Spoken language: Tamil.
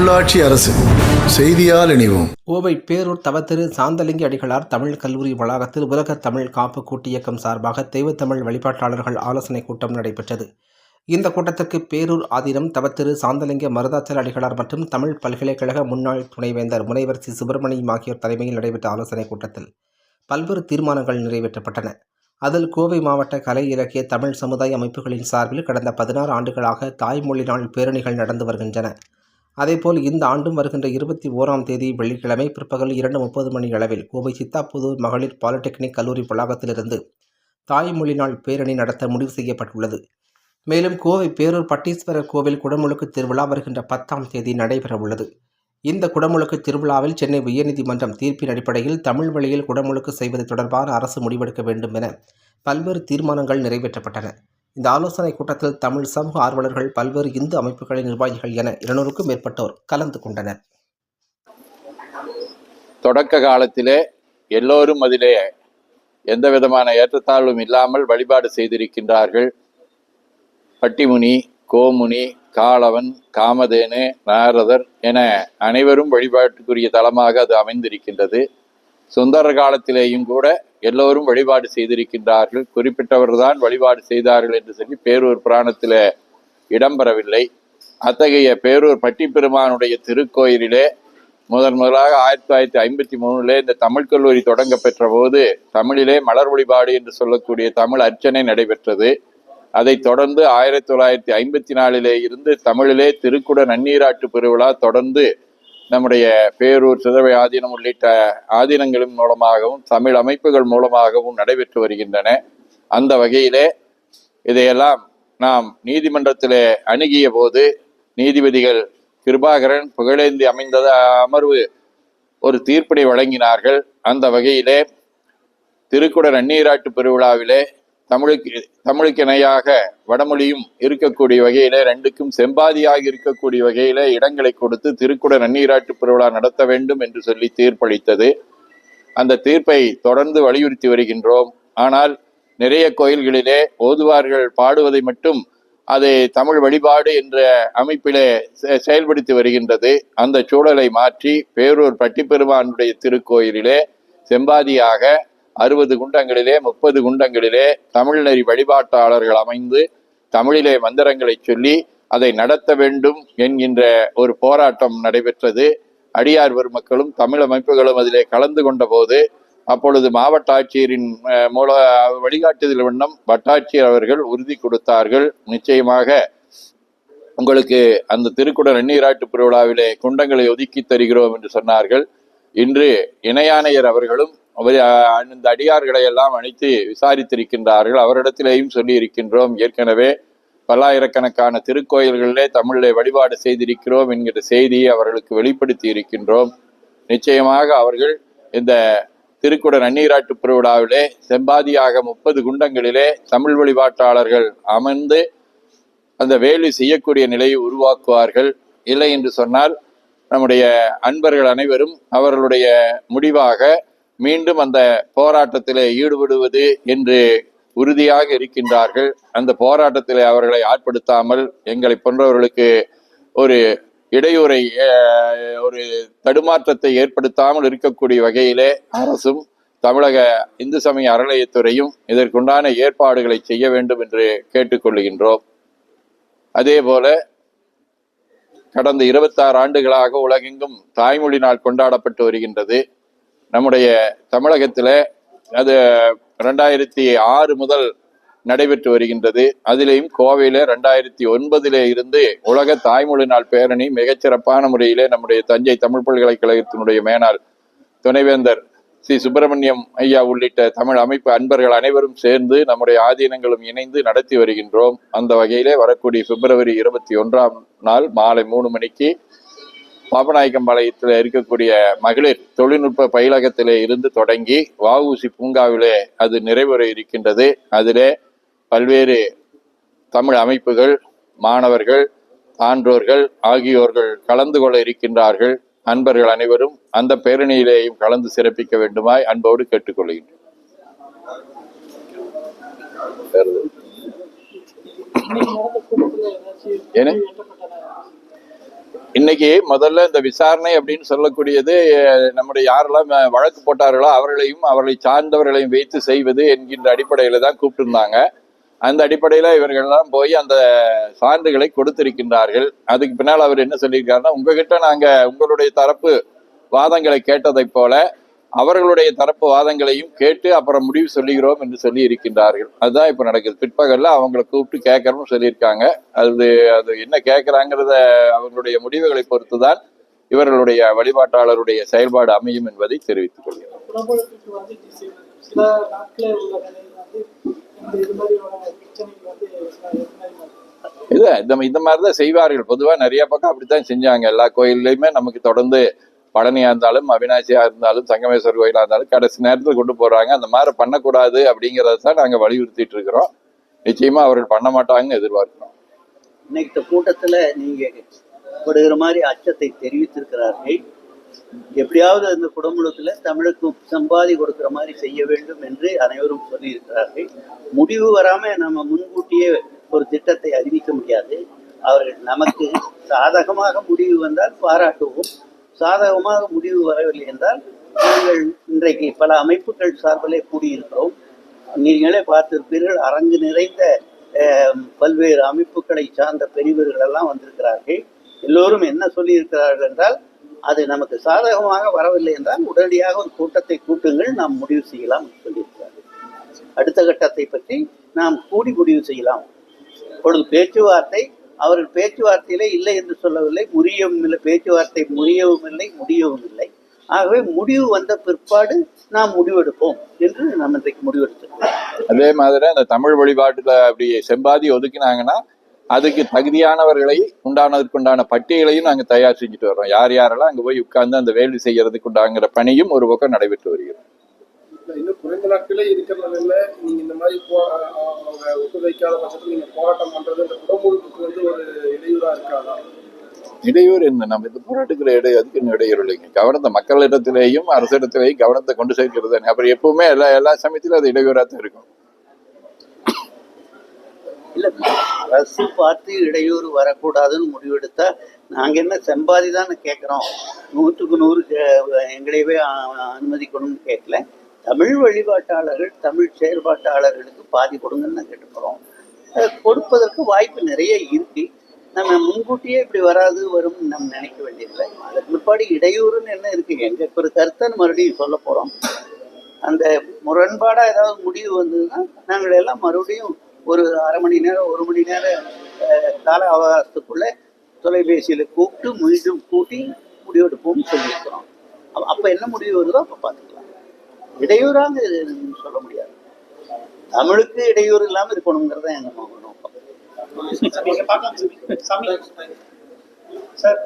உள்ளாட்சி அரசு செய்தியால் இணைவோம். கோவை பேரூர் தவத்திரு சாந்தலிங்க அடிகளார் தமிழ் கல்லூரி வளாகத்தில் உலக தமிழ் காப்பு கூட்டியக்கம் சார்பாக தெய்வத்தமிழ் வழிபாட்டாளர்கள் ஆலோசனைக் கூட்டம் நடைபெற்றது. இந்த கூட்டத்திற்கு பேரூர் ஆதீனம் தவத்திரு சாந்தலிங்க மருதாச்சல அடிகளார் மற்றும் தமிழ் பல்கலைக்கழக முன்னாள் துணைவேந்தர் முனைவர் சி சுப்பிரமணியம் ஆகியோர் தலைமையில் நடைபெற்ற ஆலோசனைக் கூட்டத்தில் பல்வேறு தீர்மானங்கள் நிறைவேற்றப்பட்டன. அதில் கோவை மாவட்ட கலை இலக்கிய தமிழ் சமுதாய அமைப்புகளின் சார்பில் கடந்த பதினாறு ஆண்டுகளாக தாய்மொழி நாள் பேரணிகள் நடந்து வருகின்றன. அதேபோல் இந்த ஆண்டும் வருகின்ற இருபத்தி ஓராம் தேதி வெள்ளிக்கிழமை பிற்பகல் இரண்டு முப்பது மணி அளவில் கோவை சித்தாப்புதூர் மகளிர் பாலிடெக்னிக் கல்லூரி வளாகத்திலிருந்து தாய்மொழி நாள் பேரணி நடத்த முடிவு செய்யப்பட்டுள்ளது. மேலும் கோவை பேரூர் பட்டீஸ்வரர் கோவில் குடமுழுக்கு திருவிழா வருகின்ற பத்தாம் தேதி நடைபெறவுள்ளது. இந்த குடமுழுக்கு திருவிழாவில் சென்னை உயர்நீதிமன்றம் தீர்ப்பின் அடிப்படையில் தமிழ் வழியில் குடமுழுக்கு செய்வது தொடர்பான அரசு முடிவெடுக்க வேண்டும் என பல்வேறு தீர்மானங்கள் நிறைவேற்றப்பட்டன. இந்த ஆலோசனைக் கூட்டத்தில் தமிழ் சமூக ஆர்வலர்கள் பல்வேறு இந்து அமைப்புகளின் நிர்வாகிகள் என இருநூறுக்கும் மேற்பட்டோர் கலந்து கொண்டனர். தொடக்க காலத்திலே எல்லோரும் அதிலே எந்த விதமான ஏற்றத்தாழ்வும் இல்லாமல் வழிபாடு செய்திருக்கின்றார்கள். பட்டிமுனி கோமுனி காளவன் காமதேனு நாரதர் என அனைவரும் வழிபாட்டுக்குரிய தலமாக அது அமைந்திருக்கின்றது. சுந்தர காலத்திலேயும் கூட எல்லோரும் வழிபாடு செய்திருக்கின்றார்கள். குறிப்பிட்டவர்தான் வழிபாடு செய்தார்கள் என்று சொல்லி பேரூர் புராணத்தில் இடம்பெறவில்லை. அத்தகைய பேரூர் பட்டிப்பெருமானுடைய திருக்கோயிலிலே முதன் முதலாக ஆயிரத்தி தொள்ளாயிரத்தி ஐம்பத்தி மூணுல இந்த தமிழ் கல்லூரி தொடங்க பெற்ற போது தமிழிலே மலர் வழிபாடு என்று சொல்லக்கூடிய தமிழ் அர்ச்சனை நடைபெற்றது. அதைத் தொடர்ந்து ஆயிரத்தி தொள்ளாயிரத்தி ஐம்பத்தி நாலிலே இருந்து தமிழிலே திருக்குட நன்னீராட்டு பெருவிழா தொடர்ந்து நம்முடைய பேரூர் சிதவை ஆதீனம் உள்ளிட்ட ஆதீனங்களின் மூலமாகவும் தமிழ் அமைப்புகள் மூலமாகவும் நடைபெற்று வருகின்றன. அந்த வகையிலே இதையெல்லாம் நாம் நீதிமன்றத்திலே அணுகிய போது நீதிபதிகள் கிருபாகரன் புகழேந்தி அமைந்தத அமர்வு ஒரு தீர்ப்பினை வழங்கினார்கள். அந்த வகையிலே திருக்குடர் அந்நீராட்டு பெருவிழாவிலே தமிழுக்கு தமிழுக்கு இணையாக வடமொழியும் இருக்கக்கூடிய வகையிலே ரெண்டுக்கும் செம்பாதியாக இருக்கக்கூடிய வகையில இடங்களை கொடுத்து திருக்குட நன்னீராட்டு பெருவிழா நடத்த வேண்டும் என்று சொல்லி தீர்ப்பளித்தது. அந்த தீர்ப்பை தொடர்ந்து வலியுறுத்தி வருகின்றோம். ஆனால் நிறைய கோயில்களிலே ஓதுவார்கள் பாடுவதை மட்டும் அதை தமிழ் வழிபாடு என்ற அமைப்பிலே செ- செயல்படுத்தி வருகின்றது. அந்த சூழலை மாற்றி பேரூர் பட்டிப்பெருமானுடைய திருக்கோயிலிலே செம்பாதியாக அறுபது குண்டங்களிலே முப்பது குண்டங்களிலே தமிழ்நெறி வழிபாட்டாளர்கள் அமைந்து தமிழிலே மந்திரங்களை சொல்லி அதை நடத்த வேண்டும் என்கின்ற ஒரு போராட்டம் நடைபெற்றது. அடியார் பெருமக்களும் தமிழ் அமைப்புகளும் அதிலே கலந்து கொண்ட போது அப்பொழுது மாவட்ட ஆட்சியரின் மூல வழிகாட்டுதல் வண்ணம் வட்டாட்சியர் அவர்கள் உறுதி கொடுத்தார்கள். நிச்சயமாக உங்களுக்கு அந்த திருக்குட நன்னீராட்டு பெருவிழாவிலே குண்டங்களை ஒதுக்கி தருகிறோம் என்று சொன்னார்கள். இன்று இணையானையர் அவர்களும் அவர் இந்த அடியார்களை எல்லாம் அழைத்து விசாரித்திருக்கின்றார்கள். அவரிடத்திலேயும் சொல்லி இருக்கின்றோம் ஏற்கனவே பல்லாயிரக்கணக்கான திருக்கோயில்களிலே தமிழிலே வழிபாடு செய்திருக்கிறோம் என்கிற செய்தியை அவர்களுக்கு வெளிப்படுத்தி இருக்கின்றோம் நிச்சயமாக அவர்கள் இந்த திருக்குட நன்னீராட்டு பெருவிழாவிலே செம்பாதியாக முப்பது குண்டங்களிலே தமிழ் வழிபாட்டாளர்கள் அமர்ந்து அந்த வேலை செய்யக்கூடிய நிலையை உருவாக்குவார்கள். இல்லை என்று சொன்னால் நம்முடைய அன்பர்கள் அனைவரும் அவர்களுடைய முடிவாக மீண்டும் அந்த போராட்டத்திலே ஈடுபடுவது என்று உறுதியாக இருக்கின்றார்கள். அந்த போராட்டத்திலே அவர்களை ஆட்படுத்தாமல் எங்களை போன்றவர்களுக்கு ஒரு இடையூறை ஒரு தடுமாற்றத்தை ஏற்படுத்தாமல் இருக்கக்கூடிய வகையிலே அரசும் தமிழக இந்து சமய அறநிலையத்துறையும் இதற்குண்டான ஏற்பாடுகளை செய்ய வேண்டும் என்று கேட்டுக்கொள்கின்றோம் அதே போல கடந்த இருபத்தாறு ஆண்டுகளாக உலகெங்கும் தாய்மொழி நாள் கொண்டாடப்பட்டு வருகின்றது. நம்முடைய தமிழகத்தில் அது ரெண்டாயிரத்தி ஆறு முதல் நடைபெற்று வருகின்றது. அதிலேயும் கோவையில ரெண்டாயிரத்தி ஒன்பதிலே இருந்து உலக தாய்மொழி நாள் பேரணி மிகச்சிறப்பான முறையிலே நம்முடைய தஞ்சை தமிழ் பல்கலைக்கழகத்தினுடைய மேனாள் துணைவேந்தர் சி. சுப்பிரமணியம் ஐயா உள்ளிட்ட தமிழ் அமைப்பு அன்பர்கள் அனைவரும் சேர்ந்து நம்முடைய ஆதீனங்களும் இணைந்து நடத்தி வருகின்றோம். அந்த வகையிலே வரக்கூடிய பிப்ரவரி இருபத்தி ஒன்றாம் நாள் மாலை மூணு மணிக்கு பாபநாயக்கம்பாளையத்தில் இருக்கக்கூடிய மகளிர் தொழில்நுட்ப பயிலகத்திலே இருந்து தொடங்கி வஉசி பூங்காவிலே அது நிறைவேற இருக்கின்றது. அதிலே பல்வேறு தமிழ் அமைப்புகள் மாணவர்கள் சான்றோர்கள் ஆகியோர்கள் கலந்து கொள்ள இருக்கின்றார்கள். அன்பர்கள் அனைவரும் அந்த பேரணியிலேயும் கலந்து சிறப்பிக்க வேண்டுமாய் அன்போடு கேட்டுக்கொள்கின்றேன்? என்ன? இன்னைக்கு முதல்ல இந்த விசாரணை அப்படின்னு சொல்லக்கூடியது நம்முடைய யாரெல்லாம் வழக்கு போட்டார்களோ அவர்களையும் அவர்களை சார்ந்தவர்களையும் வைத்து செய்வது என்கின்ற அடிப்படையில தான் கூப்பிட்டுருந்தாங்க. அந்த அடிப்படையில இவர்கள்லாம் போய் அந்த சான்றுகளை கொடுத்திருக்கின்றார்கள். அதுக்கு பின்னால் அவர் என்ன சொல்லியிருக்காருன்னா உங்ககிட்ட நாங்க உங்களுடைய தரப்பு வாதங்களை கேட்டதைப் போல அவர்களுடைய தரப்பு வாதங்களையும் கேட்டு அப்புறம் முடிவு சொல்லுகிறோம் என்று சொல்லி இருக்கின்றார்கள். அதுதான் இப்போ நடக்குது. பிற்பகலில் அவங்களை கூப்பிட்டு கேட்கறோம்னு சொல்லியிருக்காங்க. அது அது என்ன கேட்குறாங்கிறத அவர்களுடைய முடிவுகளை பொறுத்துதான் இவர்களுடைய வழிபாட்டாளருடைய செயல்பாடு அமையும் என்பதை தெரிவித்துக் கொள்கிறேன். இந்த இது இந்த இந்த மாதிரி தான் செய்வார்கள். பொதுவாக நிறைய பக்கம் அப்படித்தான் செஞ்சாங்க. எல்லா கோயில்லையுமே நமக்கு தொடர்ந்து பழனியா இருந்தாலும் அவினாசியா இருந்தாலும் சங்கமேஸ்வரர் கோயிலா இருந்தாலும் கடைசி நேரத்தில் கொண்டு போறாங்க. அந்த மாதிரி பண்ணக்கூடாது அப்படிங்கறத தான் நாங்க வலியுறுத்திட்டு இருக்கிறோம். நிச்சயமா அவர்கள் பண்ண மாட்டாங்கன்னு எதிர்பார்க்கிறோம். இன்னைக்கு கூட்டத்துல நீங்க படுகிற மாதிரி அச்சத்தை தெரிவித்திருக்கிறார்கள். எப்படியாவது அந்த குடமுழுக்குல தமிழுக்கு சம்பாதி கொடுக்கிற மாதிரி செய்ய வேண்டும் என்று அனைவரும் சொல்லியிருக்கிறார்கள். முடிவு வராம நம்ம முன்கூட்டியே ஒரு திட்டத்தை அறிவிக்க முடியாது. அவர்கள் நமக்கு சாதகமாக முடிவு வந்தால் பாராட்டுவோம். சாதகமாக முடிவு வரவில்லை என்றால் நீங்கள் இன்றைக்கு பல அமைப்புகள் சார்பிலே கூடியிருக்கிறோம். நீங்களே பார்த்திருப்பீர்கள் அரங்கு நிறைந்த பல்வேறு அமைப்புகளை சார்ந்த பெரியவர்கள் எல்லாம் வந்திருக்கிறார்கள். எல்லோரும் என்ன சொல்லியிருக்கிறார்கள் என்றால் அது நமக்கு சாதகமாக வரவில்லை என்றால் உடனடியாக ஒரு கூட்டத்தை கூட்டுங்கள் நாம் முடிவு செய்யலாம் சொல்லியிருக்கிறார்கள். அடுத்த கட்டத்தை பற்றி நாம் கூடி முடிவு செய்யலாம். இப்பொழுது பேச்சுவார்த்தை அவர்கள் பேச்சுவார்த்தையிலே இல்லை என்று சொல்லவில்லை முறியவும் இல்லை பேச்சுவார்த்தை முறியவும் இல்லை முடியவும் இல்லை. ஆகவே முடிவு வந்த பிற்பாடு நாம் முடிவெடுப்போம் என்று நாம் இன்றைக்கு முடிவெடுத்திருக்கோம் அதே மாதிரி அந்த தமிழ் வழிபாட்டுல அப்படி செம்பாதி ஒதுக்கினாங்கன்னா அதுக்கு தகுதியானவர்களை உண்டானதற்கு உண்டான பட்டியலையும் நாங்கள் தயார் செஞ்சுட்டு வர்றோம். யார் யாரெல்லாம் அங்கே போய் உட்கார்ந்து அந்த வேலை செய்யறதுக்கு உண்டாங்கிற பணியும் ஒரு பக்கம் நடைபெற்று வருகிறது. இன்னும் குறைந்த நாட்களே இருக்கிறதுனால நீங்க இந்த மாதிரி போ அவங்க ஒத்துழைக்காத பட்சத்தில் நீங்க போராட்டம் பண்றது இந்த குடமுழுக்கு வந்து ஒரு இடையூறா இருக்காதா? இடையூறு என்ன? நம்ம இந்த போராட்டத்தில் இடை அதுக்கு இன்னும் இடையூறு இல்லைங்க? கவனத்தை மக்களிடத்திலேயும் அரசிடத்திலேயும் கவனத்தை கொண்டு சேர்க்கிறது தானே. அப்புறம் எப்பவுமே எல்லா எல்லா சமயத்திலும் அது இடையூறா தான் இருக்கும். இல்ல அரசு பார்த்து இடையூறு வரக்கூடாதுன்னு முடிவெடுத்தா நாங்க என்ன செம்பாதி தானே கேட்கிறோம் நூற்றுக்கு நூறு எங்களையவே அனுமதிக்கணும்னு கேட்கல தமிழ் வழிபாட்டாளர்கள் தமிழ் செயற்பாட்டாளர்களுக்கு பாதி கொடுங்கன்னு நான் கேட்டுக்கிறோம். கொடுப்பதற்கு வாய்ப்பு நிறைய இருக்கு. நம்ம முன்கூட்டியே இப்படி வராது வரும் நம்ம நினைக்க வேண்டியதில்லை. அதற்கு பிற்பாடு இடையூறுன்னு என்ன இருக்கு? எங்க ஒரு கருத்தை மறுபடியும் சொல்ல போறோம். அந்த முரண்பாடா ஏதாவது முடிவு வந்ததுன்னா நாங்கள் எல்லாம் மறுபடியும் ஒரு அரை மணி நேரம் ஒரு மணி நேரம் அஹ், கால அவகாசத்துக்குள்ள தொலைபேசியில கூப்பிட்டு மீண்டும் கூட்டி முடிவெடுப்போம்னு சொல்லியிருக்கிறோம். அப்ப- என்ன முடிவு வருதோ அப்ப பார்த்துக்கலாம். இடையூறாக சொல்ல முடியாது. தமிழுக்கு இடையூறு இல்லாம இருக்கணுங்கிறது தான் எங்க நோக்கம். சார்